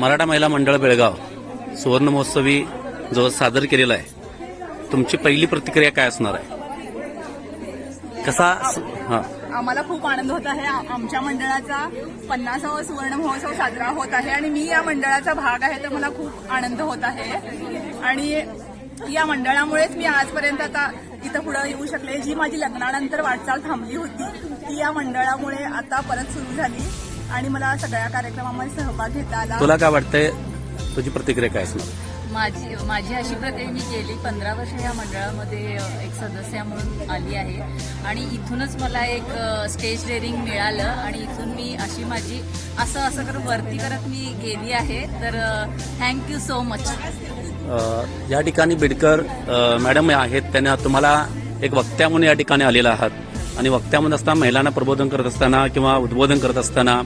मराठा महिला मंडळ बेळगाव सुवर्ण महोत्सवी जो सादर केलेला आहे तुमची पहिली प्रतिक्रिया काय असणार आहे? कसा हा. आम्हाला खूप आनंद होत आहे. आमच्या मंडळाचा पन्नासावा सुवर्ण महोत्सव साजरा होत आहे आणि मी या मंडळाचा भाग आहे तर मला खूप आनंद होत आहे. आणि या मंडळामुळेच मी आजपर्यंत आता इथं पुढे येऊ शकले. जी माझी लग्नानंतर वाटचाल थांबली होती ती या मंडळामुळे आता परत सुरू झाली. आणि मला सगळ्या कार्यक्रमामध्ये सहभाग घेता आला तुला काय वाटतंय? तुझी प्रतिक्रिया काय असणार? माझी माझी अशी प्रक्रिया मी गेली पंधरा वर्ष या मंडळामध्ये एक सदस्य म्हणून आली आहे. आणि इथूनच मला एक अ, स्टेज डेअरिंग मिळालं आणि इथून मी अशी माझी असं असं करत वरती करत मी गेली आहे. तर थँक्यू सो मच अ, या ठिकाणी बिडकर अ, मॅडम आहेत त्यांना तुम्हाला एक वक्त्या म्हणून या ठिकाणी आलेला आहात. आणि वक्त्यामध्ये असताना महिलांना प्रबोधन करत असताना किंवा उद्बोधन करत असताना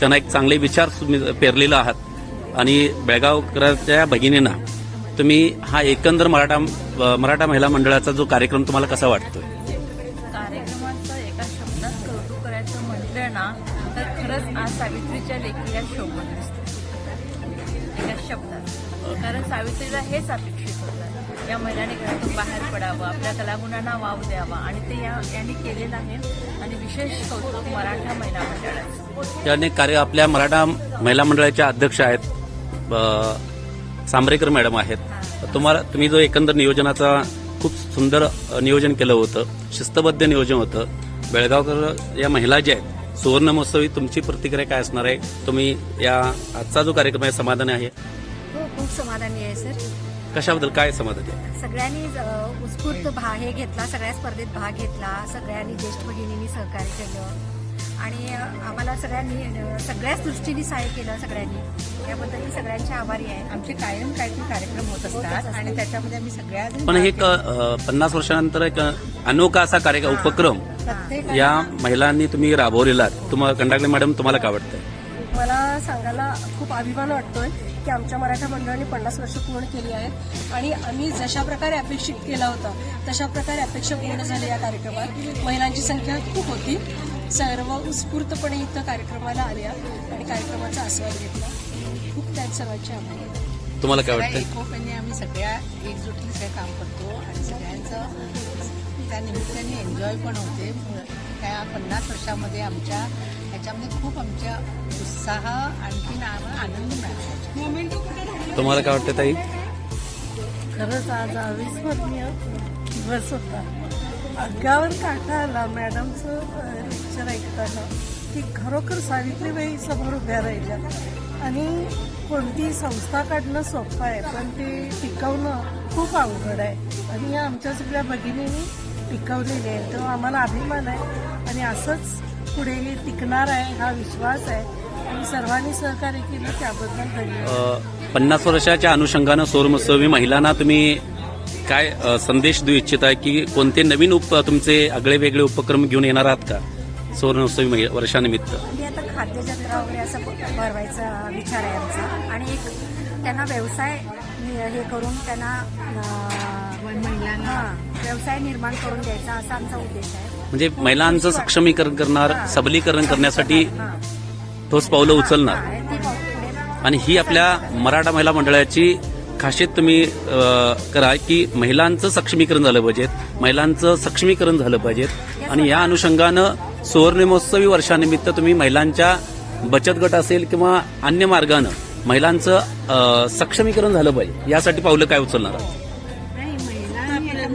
त्यांना एक चांगले विचार तुम्ही पेरलेला आहात. आणि बेळगावकरांच्या भगिनींना तुम्ही हा एकंदर मराठा मराठा महिला मंडळाचा जो कार्यक्रम तुम्हाला कसा वाटतोय? कार्यक्रमाचं एका शब्दात कौतुक करायचं म्हटलं ना तर खरंच आज सावित्रीच्या लेखी या शोभत दिसते एका शब्दात. कारण सावित्रीला हेच अपेक्षित होतं. या महिलाने घरातून बाहेर पडावं आपल्या कलागुणांना वाव द्यावा. आणि ते या यांनी केलेलं आहे. आणि विशेष कौतुक मराठा महिला मंडळाचं. त्याने कार्य आपल्या मराठा महिला मंडळाच्या अध्यक्ष आहेत. सांबरेकर मॅडम आहेत. तुम्हाला तुम्ही जो एकंदर नियोजनाचा खूप सुंदर नियोजन केलं होतं शिस्तबद्ध नियोजन होतं बेळगावकर या महिला ज्या आहेत सुवर्ण महोत्सवी तुमची प्रतिक्रिया काय असणार आहे? तुम्ही या आजचा जो कार्यक्रम आहे समाधानी आहे? हो खूप समाधानी आहे सर. कशाबद्दल काय समाधानी आहे सगळ्यांनी अ, उत्स्फूर्त भाग हे घेतला सगळ्या स्पर्धेत भाग घेतला सगळ्यांनी ज्येष्ठ भगिनींनी सहकार्य केलं. आणि अ, आम्हाला सगळ्यांनी अ, सगळ्याच दृष्टीने सहाय्य केलं सगळ्यांनी. याबद्दल मी सगळ्यांचे आभारी आहे. आमचे कायम काहीतरी कार्यक्रम होत असतात आणि त्याच्यामध्ये आम्ही सगळ्या पण हे एक अ, पन्नास वर्षानंतर एक अनोखा असा कार्यक्रम उपक्रम प्रत्येक या महिलांनी तुम्ही राबवलेला. तुम्हाला कंडाकले मॅडम तुम्हाला काय वाटतंय? मला सांगायला खूप अभिमान वाटतोय की आमच्या मराठा मंडळाने पन्नास वर्ष पूर्ण केली आहेत. आणि आम्ही जशा प्रकारे अपेक्षित केला होता तशा प्रकारे अपेक्षा पूर्ण झाल्या या कार्यक्रमात. महिलांची संख्या खूप होती. सर्व उत्स्फूर्तपणे इथं कार्यक्रमाला आल्या आणि कार्यक्रमाचा आस्वाद घेतला. खूप त्या सर्वांचे आभार. आहे. तुम्हाला काय सगळ्या वाटतंय एकोप्याने आम्ही सगळ्या एकजुटीने काम करतो आणि सगळ्यांचं त्या निमित्ताने एन्जॉय पण होते. त्या पन्नास वर्षामध्ये आमच्या ह्याच्यामध्ये खूप आमच्या उत्साह आणखीन आनंद मिळाला. तुम्हाला काय वाटतं ताई? खरंच आज अविस्मरणीय दिवस होता. अंगावर काटा आला मॅडमचं लेक्चर ऐकताना की खरोखर सावित्रीबाई समोर उभ्या राहिल्या. आणि कोणती संस्था काढणं सोपं आहे पण ते टिकवणं खूप अवघड आहे. आणि या आमच्या सगळ्या भगिनींनी टिकवलेली आहे तेव्हा आम्हाला अभिमान आहे आणि असंच पुढे हे टिकणार आहे हा विश्वास आहे. आणि सर्वांनी सहकार्य केलं त्याबद्दल धन्यवाद. पन्नास वर्षाच्या अनुषंगानं सौरमहोत्सवी महिलांना तुम्ही काय संदेश देऊ इच्छिता की कोणते नवीन उप तुमचे आगळे वेगळे उपक्रम घेऊन येणार आहात का सौरमहोत्सवी महि- वर्षानिमित्त? म्हणजे आता खाद्यजत्रा वगैरे असं भरवायचा विचार आहे आमचा. आणि एक त्यांना व्यवसाय हे करून त्यांना महिलांना व्यवसाय निर्माण करून द्यायचा असा आमचा उद्देश आहे. म्हणजे महिलांचं सक्षमीकरण करणार सबलीकरण करण्यासाठी ठोस पावलं उचलणार. आणि ही आपल्या मराठा महिला मंडळाची खासियत तुम्ही अ, करा की महिलांचं सक्षमीकरण झालं पाहिजे महिलांचं सक्षमीकरण झालं पाहिजे आणि या अनुषंगानं सुवर्णमहोत्सवी वर्षानिमित्त तुम्ही महिलांच्या बचत गट असेल किंवा अन्य मार्गानं महिलांचं अ, सक्षमीकरण झालं पाहिजे. यासाठी पावलं काय उचलणार? आहात?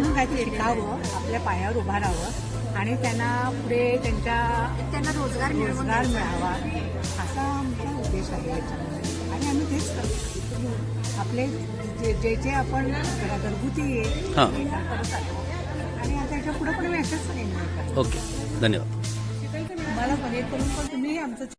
याच्यातून काहीतरी शिकावं आपल्या पायावर उभा राहावं आणि त्यांना पुढे त्यांच्या त्यांना रोजगार मिळवून रोजगार. मिळावा. असा आमचा उद्देश आहे याच्यामध्ये. आणि आम्ही तेच करतो. आपले जे जे जे आपण घरगुती आहे हां. करत आलो आणि आता याच्यापुढे पण आम्ही असंच ओके. धन्यवाद. मला करून पण तुम्ही आमचं